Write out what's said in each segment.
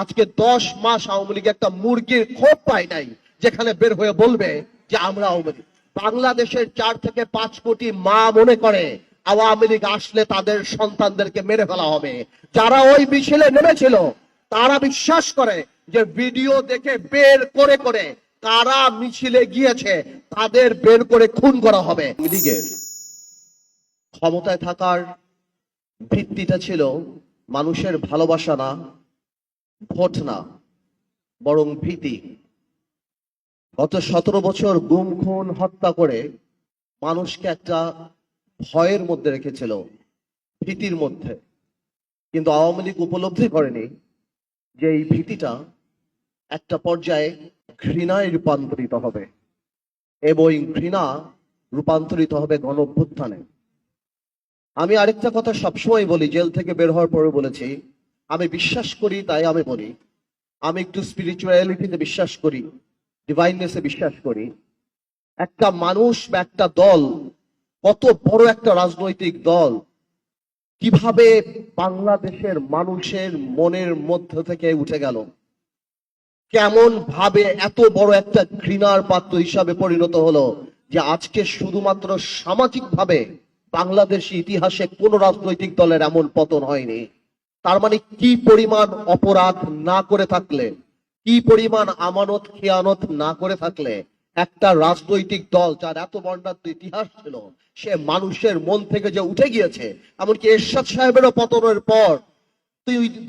আজকে দশ মাস আওয়ামী লীগ একটা মুরগির খোপ পায় নাই, যেখানে বের হয়ে বলবে যে আমরা আওয়ামী লীগ। বাংলাদেশের চার থেকে পাঁচ কোটি মা মনে করে আওয়ামী লীগ আসলে তাদের সন্তানদেরকে মেরে ফেলা হবে। যারা ওই মিছিলে নেমেছিল, তারা বিশ্বাস করে যে ভিডিও দেখে বের করে করে কারা মিছিলে গিয়েছে, তাদের বের করে খুন করা হবে। ক্ষমতায় থাকার ভিত্তিটা ছিল মানুষের ভালোবাসা না ভোট না বরং ভীতি। গত সতেরো বছর গুম, খুন, হত্যা করে মানুষকে একটা ভয়ের মধ্যে রেখেছিল, ভীতির মধ্যে। কিন্তু আওয়ামী লীগ উপলব্ধি করেনি যে এই ভীতিটা একটা পর্যায়ে ঘৃণায় রূপান্তরিত হবে। এবং ঘৃণা রূপান্তরিত হবে গণ আমি আরেকটা কথা সবসময় বলি, জেল থেকে বের হওয়ার পরে বলেছি আমি বিশ্বাস করি, তাই আমি বলি। আমি একটু স্পিরিচুয়ালিটিতে বিশ্বাস করি ডিভাইননেসে বিশ্বাস করি। একটা মানুষ বা একটা দল, কত বড় একটা রাজনৈতিক দল, কীভাবে বাংলাদেশের মানুষের মনের মধ্য থেকে উঠে গেল? কেমন ভাবে এত বড় একটা ঘৃণার পাত্র হিসাবে পরিণত হলো যে আজকে শুধুমাত্র সামাজিক ভাবে বাংলাদেশি ইতিহাসে কোন রাজনৈতিক দলের এমন পতন হয়নি? তার মানে কি পরিমাণ অপরাধ না করে থাকলে, কি পরিমাণ আমানত, খেয়ানত না করে থাকলে, একটা রাজনৈতিক দল যার এত বর্ণাঢ্য ইতিহাস ছিল, সে মানুষের মন থেকে যে উঠে গিয়েছে, এমনকি এরশাদ সাহেবেরও পতনের পর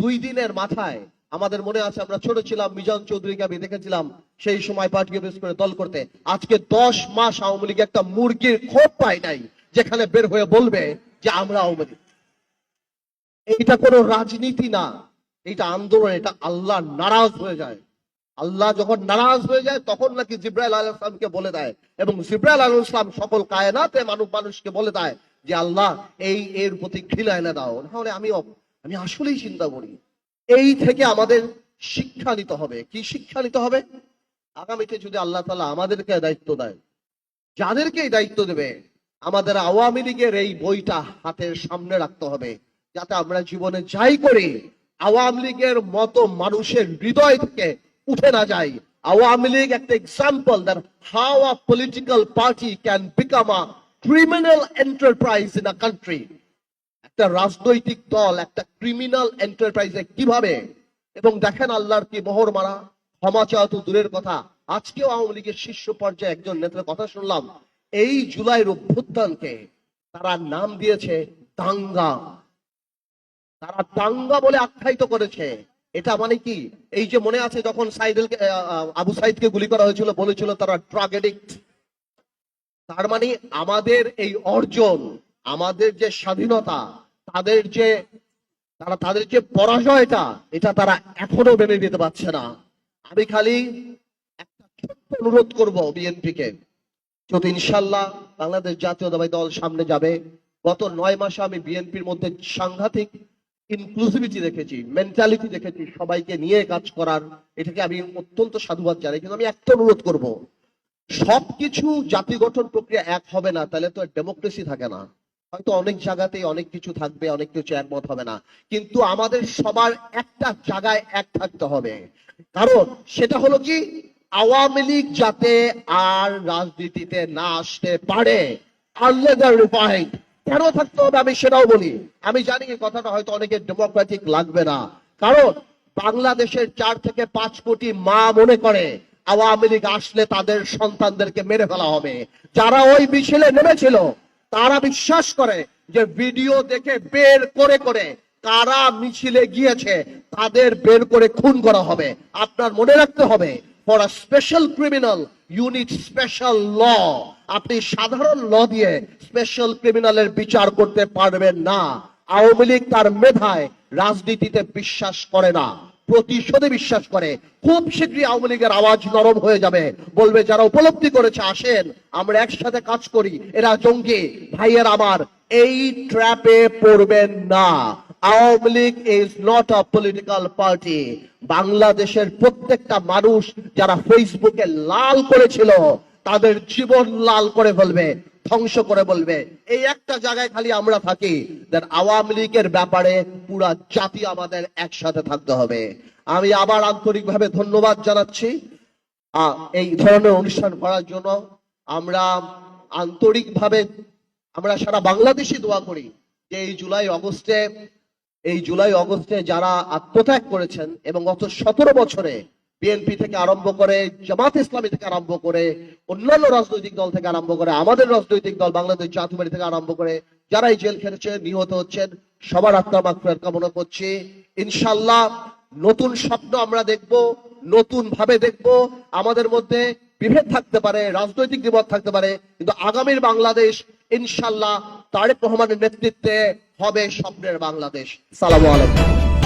দুই দিনের মাথায়, আমাদের মনে আছে আমরা ছোট ছিলাম, মিজান চৌধুরীকে আমি দেখেছিলাম, সেই সময় পার্টিকে বেশ করে দল করতে, আজকে দশ মাস আওয়ামী লীগ একটা মুরগির খোপ পায় নাই, যেখানে বের হয়ে বলবে যে আমরা আওয়ামী লীগ। এইটা কোনো রাজনীতি না। এটা আন্দোলন, এটা আল্লাহ নারাজ হয়ে যায়। আল্লাহ যখন নারাজ হয়ে যায়, তখন নাকি জিব্রাইল আল ইসলামকে বলে দেয় এবং জিব্রাইল আল ইসলাম সকল কায়নাতে মানুষ মানুষকে বলে দেয় যে, আল্লাহ, এই এর প্রতি ঘৃণা এনে দাও। তাহলে আমি আমি আসলেই চিন্তা করি। এই থেকে আমাদের শিক্ষা নিতে হবে। কি শিক্ষা নিতে হবে? আগামীতে যদি আল্লাহ তালা আমাদেরকে দায়িত্ব দেয়, যাদেরকে এই দায়িত্ব দেবে, আমাদের আওয়ামী লীগের এই বইটা হাতের সামনে রাখতে হবে। যাতে আমরা জীবনে যাই করি, আওয়ামী লীগের মতো মানুষের হৃদয় থেকে উঠে না যাই। আওয়ামী লীগ একটা example that how a political party can become a criminal enterprise in a country একটা রাজনৈতিক দল, একটা ক্রিমিনাল এন্টারপ্রাইজে কীভাবে? এবং দেখেন আল্লাহর কি মোহর মারা ক্ষমা চাওয়া তো দূরের কথা। আজকেও আওয়ামী লীগের শীর্ষ পর্যায়ে একজন নেতার কথা শুনলাম। এই জুলাইয়ের অভ্যুত্থানকে তারা নাম দিয়েছে দাঙ্গা। তারা দাঙ্গা বলে আখ্যায়িত করেছে। এটা মানে কি? এই যে মনে আছে যখন সাইদুল আবু সাইদকে গুলি করা হয়েছিল, বলেছিল তারা ড্রাগ এডিক্ট তার মানে আমাদের এই অর্জন, আমাদের যে স্বাধীনতা, তাদের যে, তারা তাদের যে পরাজয়টা, এটা তারা এখনও মেনে নিতে পারছে না। আমি খালি একটা ছোট্ট অনুরোধ করব বিএনপি কে যদি ইনশাল্লাহ বাংলাদেশ জাতীয়তাবাদী দল সামনে যাবে, গত নয় মাসে আমি বিএনপির মধ্যে সাংঘাতিক ইনক্লুসিভিটি দেখেছি মেন্টালিটি দেখেছি, সবাইকে নিয়ে কাজ করার, এটাকে আমি অত্যন্ত সাধুবাদ জানাই। কিন্তু আমি একটা অনুরোধ করব, সবকিছু জাতি গঠন প্রক্রিয়া এক হবে না, তাহলে তো ডেমোক্রেসি থাকে না। হয়তো অনেক জায়গাতেই অনেক কিছু থাকবে, অনেক কিছু একমত হবে না। কিন্তু আমাদের সবার একটা জায়গায় এক থাকতে হবে। কারণ সেটা হলো কি, আওয়ামী লীগ যাতে আর রাজনীতিতে না আসতে পারে আনলেদার রিফাইন্ড কেন থাকতে হবে আমি সেটাও বলি। আমি জানি কথাটা হয়তো অনেকের ডেমোক্রেটিক লাগবে না। কারণ বাংলাদেশের চার থেকে পাঁচ কোটি মা মনে করে, আওয়ামী লীগ আসলে তাদের সন্তানদেরকে মেরে ফেলা হবে। যারা ওই মিছিলে নেমেছিল, তারা বিশ্বাস করে যে ভিডিও দেখে বের করে করে কারা মিছিলে গিয়েছে, তাদের বের করে খুন করা হবে। আপনার মনে রাখতে হবে for a special criminal unit special law আপনি সাধারণ ল দিয়ে স্পেশাল ক্রিমিনালের বিচার করতে পারবেন না। আওয়ামী লীগ তার মেধায় রাজনীতিতে বিশ্বাস করে না। প্রতিশোধে বিশ্বাস করে। খুব শীঘ্রই আওয়ামী লীগের আওয়াজ নরম হয়ে যাবে। বলবে, যারা উপলব্ধি করেছে, আসেন, আমরা একসাথে কাজ করি। এরা জঙ্গি। ভাইয়ের আমার, এই ট্র্যাপে পড়বেন না। Awami League is not a political party বাংলাদেশের প্রত্যেকটা মানুষ যারা ফেসবুকে লাল করেছিল, তাদের জীবন লাল করে ফেলবে, ধ্বংস করে বলবে। এই একটা জায়গায় খালি আমরা থাকি আওয়ামী লীগের ব্যাপারে পুরা জাতি আমাদের একসাথে থাকতে হবে। আমি আবার আন্তরিকভাবে ধন্যবাদ জানাচ্ছি। এই ধরনের অনুষ্ঠান করার জন্য আমরা আন্তরিকভাবে, আমরা সারা বাংলাদেশি দোয়া করি যে এই জুলাই, অগস্টে এই জুলাই অগস্টে যারা আত্মত্যাগ করেছেন এবং গত সতেরো বছরে বিএনপি থেকে আরম্ভ করে জামাত ইসলামী থেকে আরম্ভ করে অন্যান্য রাজনৈতিক দল থেকে আরম্ভ করে আমাদের রাজনৈতিক দল, বাংলাদেশ জাতীয় থেকে আরম্ভ করে যারাই জেল খেটেছে, নিহত হচ্ছেন, সবার আত্মা মাকফিরাত কামনা করছি। ইনশাল্লাহ নতুন স্বপ্ন আমরা দেখব নতুন ভাবে দেখব। আমাদের মধ্যে বিভেদ থাকতে পারে, রাজনৈতিক বিপদ থাকতে পারে, কিন্তু আগামীর বাংলাদেশ ইনশাল্লাহ তারেক রহমানের নেতৃত্বে হবে স্বপ্নের বাংলাদেশ। সালাম আলাইকুম।